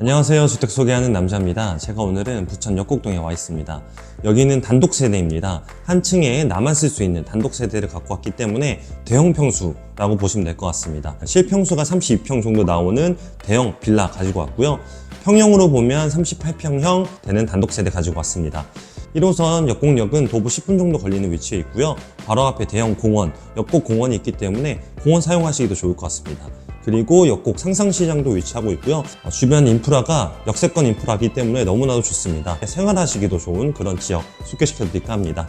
안녕하세요. 주택 소개하는 남자입니다. 제가 오늘은 부천 역곡동에 와 있습니다. 여기는 단독 세대입니다. 한 층에 나만 쓸 수 있는 단독 세대를 갖고 왔기 때문에 대형 평수라고 보시면 될 것 같습니다. 실평수가 32평 정도 나오는 대형 빌라 가지고 왔고요. 평형으로 보면 38평형 되는 단독 세대 가지고 왔습니다. 1호선 역곡역은 도보 10분 정도 걸리는 위치에 있고요. 바로 앞에 대형 공원, 역곡 공원이 있기 때문에 공원 사용하시기도 좋을 것 같습니다. 그리고 역곡 상상시장도 위치하고 있고요. 어, 주변 인프라가 역세권 인프라이기 때문에 너무나도 좋습니다. 생활하시기도 좋은 그런 지역 소개시켜 드릴까 합니다.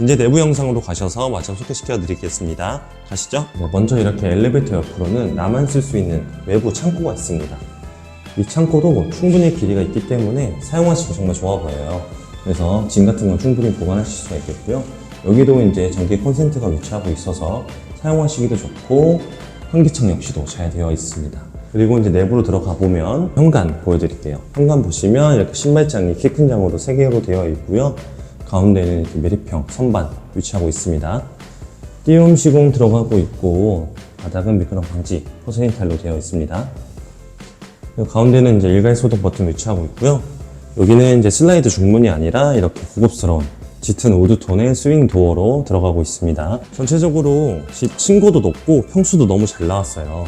이제 내부 영상으로 가셔서 마저 소개시켜 드리겠습니다. 가시죠. 네, 먼저 이렇게 엘리베이터 옆으로는 나만 쓸 수 있는 외부 창고가 있습니다. 이 창고도 뭐 충분히 길이가 있기 때문에 사용하시기 정말 좋아 보여요. 그래서 짐 같은 건 충분히 보관하실 수가 있겠고요. 여기도 이제 전기 콘센트가 위치하고 있어서 사용하시기도 좋고 환기창 역시도 잘 되어 있습니다. 그리고 이제 내부로 들어가 보면 현관 보여드릴게요. 현관 보시면 이렇게 신발장이 키 큰 장으로 3개로 되어 있고요. 가운데는 이렇게 메리평 선반 위치하고 있습니다. 띄움 시공 들어가고 있고 바닥은 미끄럼 방지 포세린 타일로 되어 있습니다. 가운데는 이제 일괄 소독 버튼 위치하고 있고요. 여기는 이제 슬라이드 중문이 아니라 이렇게 고급스러운 짙은 우드톤의 스윙 도어로 들어가고 있습니다. 전체적으로 집 층고도 높고 평수도 너무 잘 나왔어요.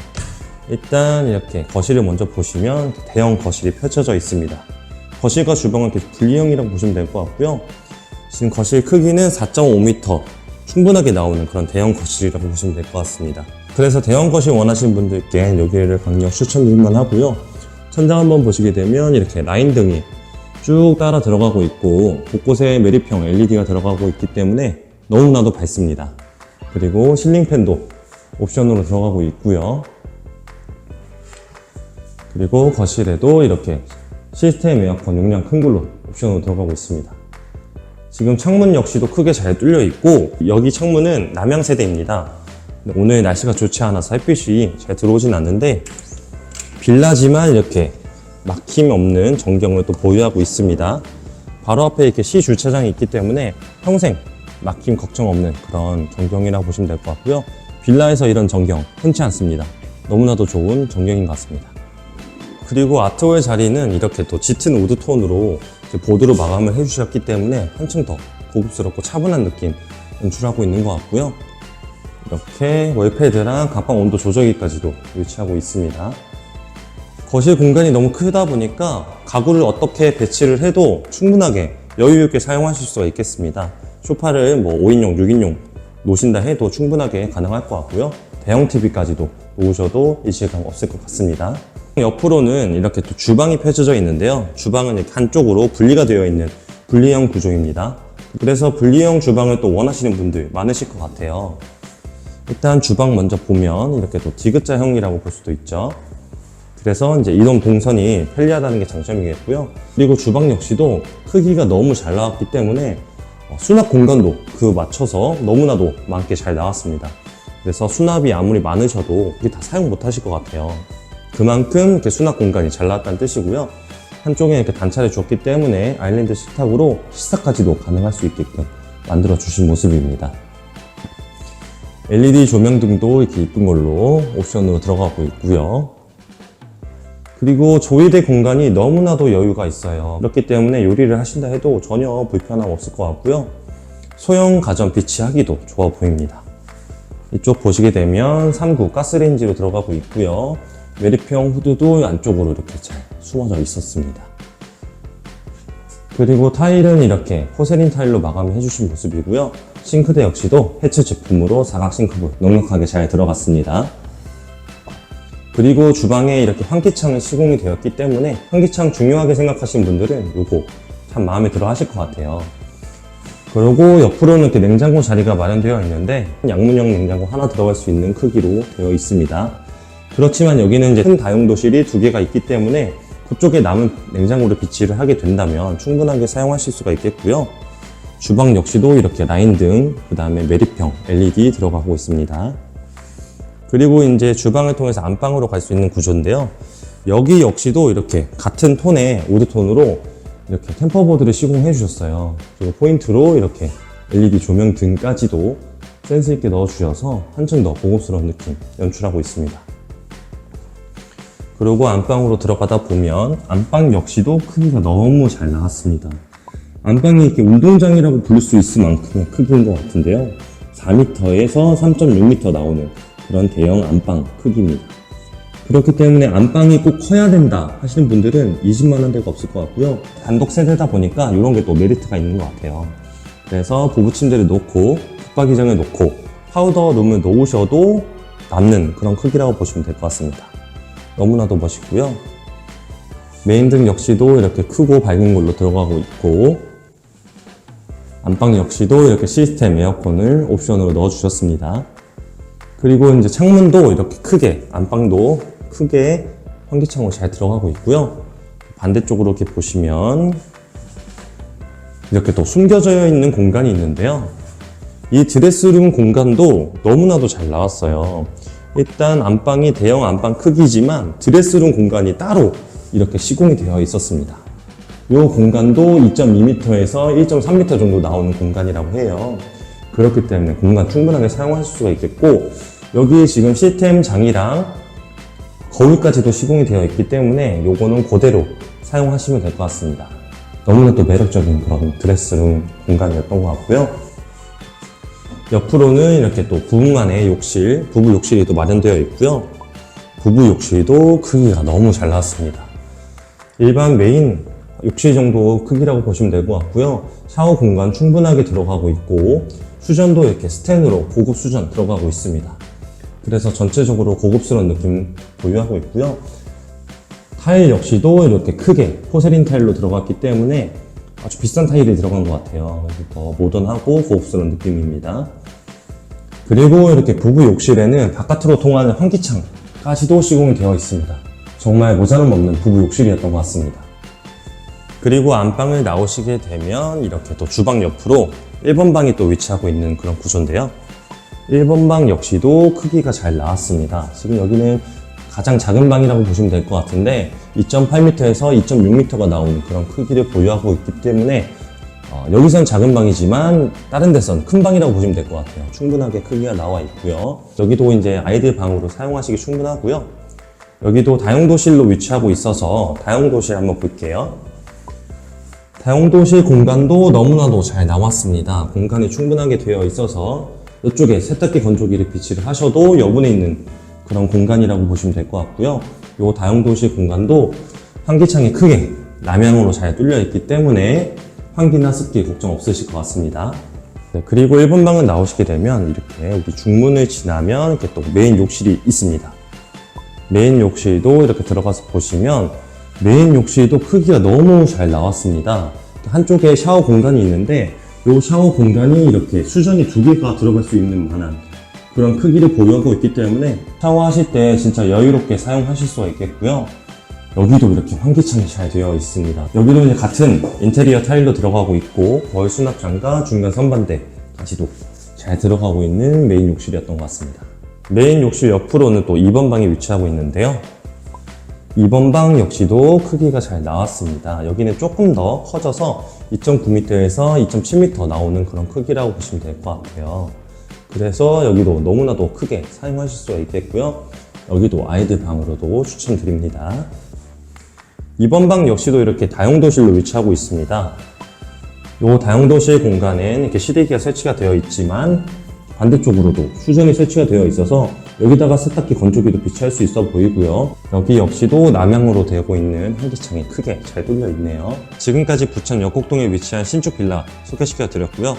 일단 이렇게 거실을 먼저 보시면 대형 거실이 펼쳐져 있습니다. 거실과 주방은 이렇게 분리형이라고 보시면 될 것 같고요. 지금 거실 크기는 4.5m 충분하게 나오는 그런 대형 거실이라고 보시면 될 것 같습니다. 그래서 대형 거실 원하시는 분들께 여기를 강력 추천드릴만 하고요. 천장 한번 보시게 되면 이렇게 라인 등이 쭉 따라 들어가고 있고 곳곳에 메리평 LED가 들어가고 있기 때문에 너무나도 밝습니다. 그리고 실링팬도 옵션으로 들어가고 있고요. 그리고 거실에도 이렇게 시스템 에어컨 용량 큰 걸로 옵션으로 들어가고 있습니다. 지금 창문 역시도 크게 잘 뚫려 있고 여기 창문은 남향 세대입니다. 근데 오늘 날씨가 좋지 않아서 햇빛이 잘 들어오진 않는데 빌라지만 이렇게 막힘 없는 전경을 또 보유하고 있습니다. 바로 앞에 이렇게 시 주차장이 있기 때문에 평생 막힘 걱정 없는 그런 전경이라고 보시면 될 것 같고요. 빌라에서 이런 전경 흔치 않습니다. 너무나도 좋은 전경인 것 같습니다. 그리고 아트월 자리는 이렇게 또 짙은 우드 톤으로 보드로 마감을 해주셨기 때문에 한층 더 고급스럽고 차분한 느낌 연출하고 있는 것 같고요. 이렇게 월패드랑 가방 온도 조절기까지도 위치하고 있습니다. 거실 공간이 너무 크다 보니까 가구를 어떻게 배치를 해도 충분하게 여유 있게 사용하실 수가 있겠습니다. 소파를 뭐 5인용, 6인용 놓으신다 해도 충분하게 가능할 것 같고요. 대형 TV까지도 놓으셔도 일실감 없을 것 같습니다. 옆으로는 이렇게 또 주방이 펼쳐져 있는데요. 주방은 이렇게 한쪽으로 분리가 되어 있는 분리형 구조입니다. 그래서 분리형 주방을 또 원하시는 분들 많으실 것 같아요. 일단 주방 먼저 보면 이렇게 또 디귿자형이라고 볼 수도 있죠. 그래서 이제 이동 동선이 편리하다는 게 장점이겠고요. 그리고 주방 역시도 크기가 너무 잘 나왔기 때문에 어, 수납 공간도 그 맞춰서 너무나도 많게 잘 나왔습니다. 그래서 수납이 아무리 많으셔도 이게 다 사용 못 하실 것 같아요. 그만큼 이렇게 수납 공간이 잘 나왔다는 뜻이고요. 한쪽에 이렇게 단차를 줬기 때문에 아일랜드 식탁으로 식사까지도 가능할 수 있게끔 만들어 주신 모습입니다. LED 조명 등도 이렇게 이쁜 걸로 옵션으로 들어가고 있고요. 그리고 조리대 공간이 너무나도 여유가 있어요. 그렇기 때문에 요리를 하신다 해도 전혀 불편함 없을 것 같고요. 소형 가전 비치하기도 좋아 보입니다. 이쪽 보시게 되면 3구 가스레인지로 들어가고 있고요. 메리평 후드도 안쪽으로 이렇게 잘 숨어져 있었습니다. 그리고 타일은 이렇게 포세린 타일로 마감해 주신 모습이고요. 싱크대 역시도 해츠 제품으로 사각 싱크볼 넉넉하게 잘 들어갔습니다. 그리고 주방에 이렇게 환기창이 시공이 되었기 때문에 환기창 중요하게 생각하시는 분들은 이거 참 마음에 들어 하실 것 같아요. 그리고 옆으로는 이렇게 냉장고 자리가 마련되어 있는데 양문형 냉장고 하나 들어갈 수 있는 크기로 되어 있습니다. 그렇지만 여기는 이제 큰 다용도실이 두 개가 있기 때문에 그쪽에 남은 냉장고를 비치를 하게 된다면 충분하게 사용하실 수가 있겠고요. 주방 역시도 이렇게 라인 등, 그 다음에 메리평 LED 들어가고 있습니다. 그리고 이제 주방을 통해서 안방으로 갈 수 있는 구조인데요. 여기 역시도 이렇게 같은 톤의 우드톤으로 이렇게 템퍼보드를 시공해 주셨어요. 그리고 포인트로 이렇게 LED 조명 등까지도 센스 있게 넣어 주셔서 한층 더 고급스러운 느낌 연출하고 있습니다. 그리고 안방으로 들어가다 보면 안방 역시도 크기가 너무 잘 나왔습니다. 안방이 이렇게 운동장이라고 부를 수 있을 만큼의 크기인 것 같은데요. 4m에서 3.6m 나오는 그런 대형 안방 크기입니다. 그렇기 때문에 안방이 꼭 커야 된다 하시는 분들은 20만 원 대가 없을 것 같고요. 단독 세대다 보니까 이런 게 또 메리트가 있는 것 같아요. 그래서 부부 침대를 놓고 붙박이장을 놓고 파우더 룸을 놓으셔도 남는 그런 크기라고 보시면 될 것 같습니다. 너무나도 멋있고요. 메인등 역시도 이렇게 크고 밝은 걸로 들어가고 있고 안방 역시도 이렇게 시스템 에어컨을 옵션으로 넣어주셨습니다. 그리고 이제 창문도 이렇게 크게 안방도 크게 환기창으로 잘 들어가고 있고요. 반대쪽으로 이렇게 보시면 이렇게 또 숨겨져 있는 공간이 있는데요. 이 드레스룸 공간도 너무나도 잘 나왔어요. 일단 안방이 대형 안방 크기지만 드레스룸 공간이 따로 이렇게 시공이 되어 있었습니다. 이 공간도 2.2m에서 1.3m 정도 나오는 공간이라고 해요. 그렇기 때문에 공간 충분하게 사용하실 수가 있겠고 여기에 지금 시스템 장이랑 거울까지도 시공이 되어 있기 때문에 요거는 그대로 사용하시면 될 것 같습니다. 너무나 또 매력적인 그런 드레스룸 공간이었던 것 같고요. 옆으로는 이렇게 또 부부만의 욕실, 부부 욕실이 또 마련되어 있고요. 부부 욕실도 크기가 너무 잘 나왔습니다. 일반 메인 욕실 정도 크기라고 보시면 될 것 같고요. 샤워 공간 충분하게 들어가고 있고 수전도 이렇게 스텐으로 고급 수전 들어가고 있습니다. 그래서 전체적으로 고급스러운 느낌 보유하고 있고요. 타일 역시도 이렇게 크게 포세린 타일로 들어갔기 때문에 아주 비싼 타일이 들어간 것 같아요. 그래서 더 모던하고 고급스러운 느낌입니다. 그리고 이렇게 부부 욕실에는 바깥으로 통하는 환기창까지도 시공이 되어 있습니다. 정말 모자람 없는 부부 욕실이었던 것 같습니다. 그리고 안방을 나오시게 되면 이렇게 또 주방 옆으로 1번 방이 또 위치하고 있는 그런 구조인데요. 1번 방 역시도 크기가 잘 나왔습니다. 지금 여기는 가장 작은 방이라고 보시면 될 것 같은데 2.8m에서 2.6m가 나오는 그런 크기를 보유하고 있기 때문에 어, 여기선 작은 방이지만 다른 데선 큰 방이라고 보시면 될 것 같아요. 충분하게 크기가 나와 있고요. 여기도 이제 아이들 방으로 사용하시기 충분하고요. 여기도 다용도실로 위치하고 있어서 다용도실 한번 볼게요. 다용도실 공간도 너무나도 잘 나왔습니다. 공간이 충분하게 되어 있어서 이쪽에 세탁기 건조기를 비치를 하셔도 여분에 있는 그런 공간이라고 보시면 될 것 같고요. 이 다용도실 공간도 환기창이 크게 남향으로 잘 뚫려 있기 때문에 환기나 습기 걱정 없으실 것 같습니다. 네, 그리고 1번 방은 나오시게 되면 이렇게 우리 중문을 지나면 이렇게 또 메인 욕실이 있습니다. 메인 욕실도 이렇게 들어가서 보시면 메인 욕실도 크기가 너무 잘 나왔습니다. 한쪽에 샤워 공간이 있는데 이 샤워 공간이 이렇게 수전이 두 개가 들어갈 수 있는 만한 그런 크기를 보유하고 있기 때문에 샤워하실 때 진짜 여유롭게 사용하실 수가 있겠고요. 여기도 이렇게 환기창이 잘 되어 있습니다. 여기도 이제 같은 인테리어 타일로 들어가고 있고 거울 수납장과 중간 선반대까지도 잘 들어가고 있는 메인 욕실이었던 것 같습니다. 메인 욕실 옆으로는 또 2번 방이 위치하고 있는데요. 2번 방 역시도 크기가 잘 나왔습니다. 여기는 조금 더 커져서 2.9m에서 2.7m 나오는 그런 크기라고 보시면 될 것 같아요. 그래서 여기도 너무나도 크게 사용하실 수가 있겠고요. 여기도 아이들 방으로도 추천드립니다. 2번 방 역시도 이렇게 다용도실로 위치하고 있습니다. 이 다용도실 공간엔 이렇게 시대기가 설치가 되어 있지만 반대쪽으로도 수전이 설치가 되어 있어서 여기다가 세탁기 건조기도 비치할 수 있어 보이고요. 여기 역시도 남향으로 되고 있는 환기창이 크게 잘 뚫려 있네요. 지금까지 부천 역곡동에 위치한 신축 빌라 소개시켜 드렸고요.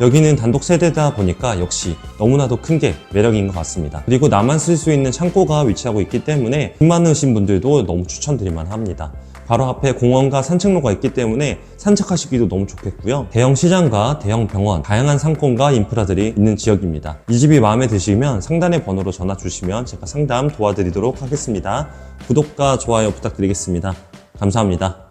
여기는 단독 세대다 보니까 역시 너무나도 큰 게 매력인 것 같습니다. 그리고 나만 쓸 수 있는 창고가 위치하고 있기 때문에 돈 많으신 분들도 너무 추천드릴만 합니다. 바로 앞에 공원과 산책로가 있기 때문에 산책하시기도 너무 좋겠고요. 대형 시장과 대형 병원, 다양한 상권과 인프라들이 있는 지역입니다. 이 집이 마음에 드시면 상단의 번호로 전화 주시면 제가 상담 도와드리도록 하겠습니다. 구독과 좋아요 부탁드리겠습니다. 감사합니다.